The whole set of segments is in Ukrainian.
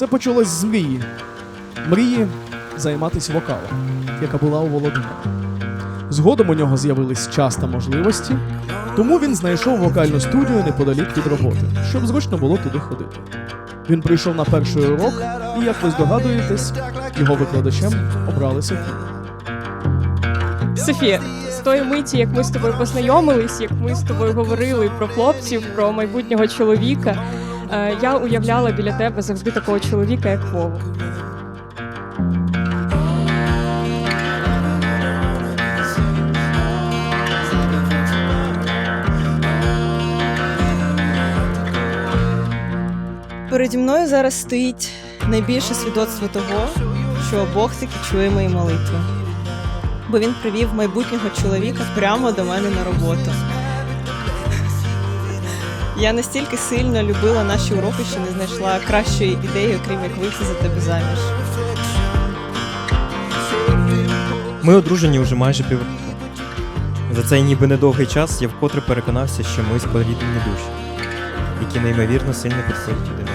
Все почалось з мрії. Мрії займатися вокалом, яка була у Володимира. Згодом у нього з'явились час та можливості, тому він знайшов вокальну студію неподалік від роботи, щоб зручно було туди ходити. Він прийшов на перший урок, і, як ви здогадуєтесь, його викладачем обрали Софію. Софія, з тої миті, як ми з тобою познайомились, як ми з тобою говорили про хлопців, про майбутнього чоловіка, я уявляла біля тебе завжди такого чоловіка, як Вову. Переді мною зараз стоїть найбільше свідоцтво того, що Бог таки чує мої молитви. Бо він привів майбутнього чоловіка прямо до мене на роботу. Я настільки сильно любила наші уроки, що не знайшла кращої ідеї, окрім як вийти за тебе заміж. Ми одружені вже майже півроку. За цей ніби недовгий час я вкотре переконався, що ми споріднені душі, які неймовірно сильно підходять один.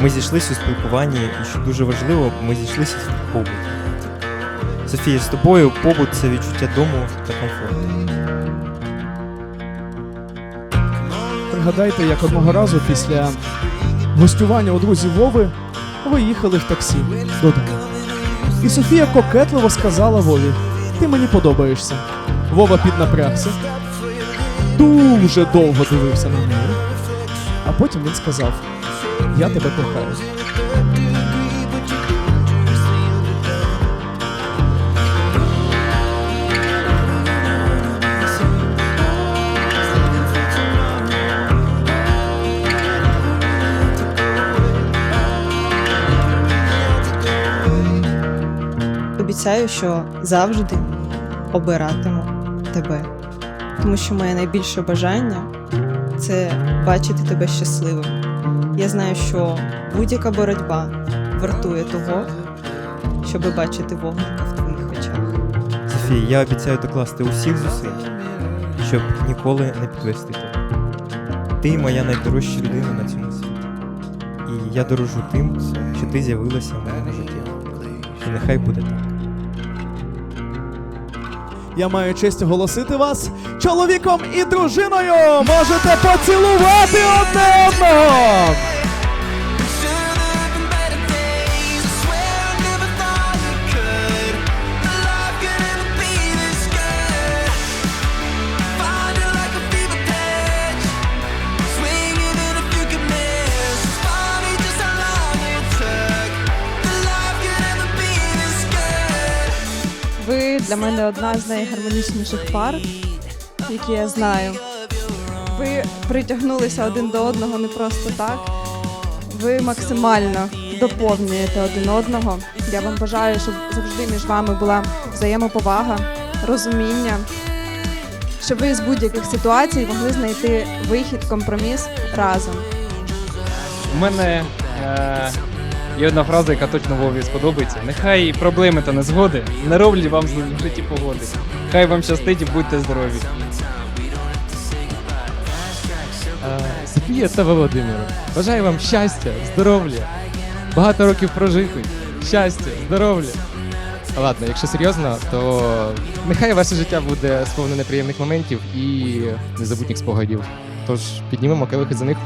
Ми зійшлися у спілкуванні, і що дуже важливо, ми зійшлися в побуті. Софія, з тобою побут це відчуття дому та комфорту. Пригадайте, як одного разу після гостювання у друзів Вови ви їхали в таксі додому. І Софія кокетливо сказала Вові: Ти мені подобаєшся. Вова піднапрягся. Дуже довго дивився на неї. А потім він сказав: Я тебе кохаю. Обіцяю, що завжди обиратиму тебе. Тому що моє найбільше бажання це бачити тебе щасливим. Я знаю, що будь-яка боротьба вартує того, щоб бачити вогника в твоїх очах. Софія, я обіцяю докласти усіх зусиль, щоб ніколи не підвести тебе. Ти моя найдорожча людина на цьому світі. І я дорожу тим, що ти з'явилася в моєму житті. І нехай буде так. Я маю честь оголосити вас чоловіком і дружиною. Можете поцілувати одне одного. Для мене одна з найгармонічніших пар, які я знаю. Ви притягнулися один до одного не просто так. Ви максимально доповнюєте один одного. Я вам бажаю, щоб завжди між вами була взаємоповага, розуміння, щоб ви з будь-яких ситуацій могли знайти вихід, компроміс разом. У мене е, є одна фраза, яка точно Вові сподобається. Нехай проблеми та незгоди не роблять вам в житті погоди. Хай вам щастить і будьте здорові. Е, Софія та Володимиро, бажаю вам щастя, здоров'я, багато років прожити, щастя, здоров'я. А Ладно, якщо серйозно, то нехай ваше життя буде сповнене приємних моментів і незабутніх спогадів. Тож піднімемо келихи за них.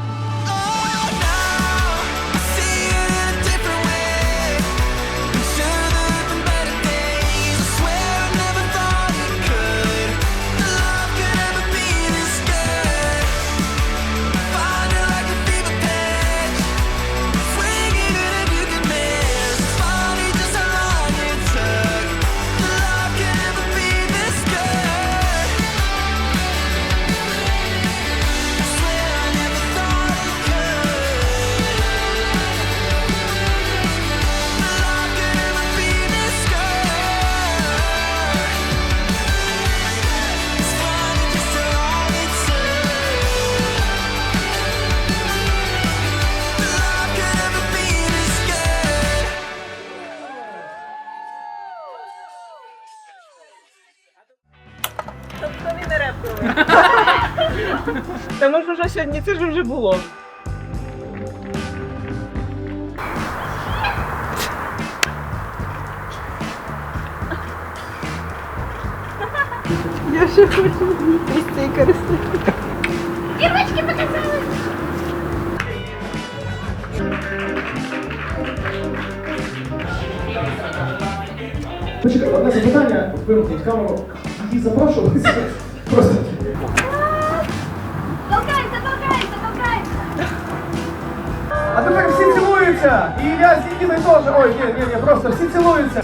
Тому що вже сьогодні це ж вже було. Я ще хочу їсти і користуватися. Дівочки показали! Одне запитання, вимкніть камеру, її запрошувалися. Просто. Цілуються! І я с Никитой тоже. Ой, нет, нет, нет, просто все цілуються.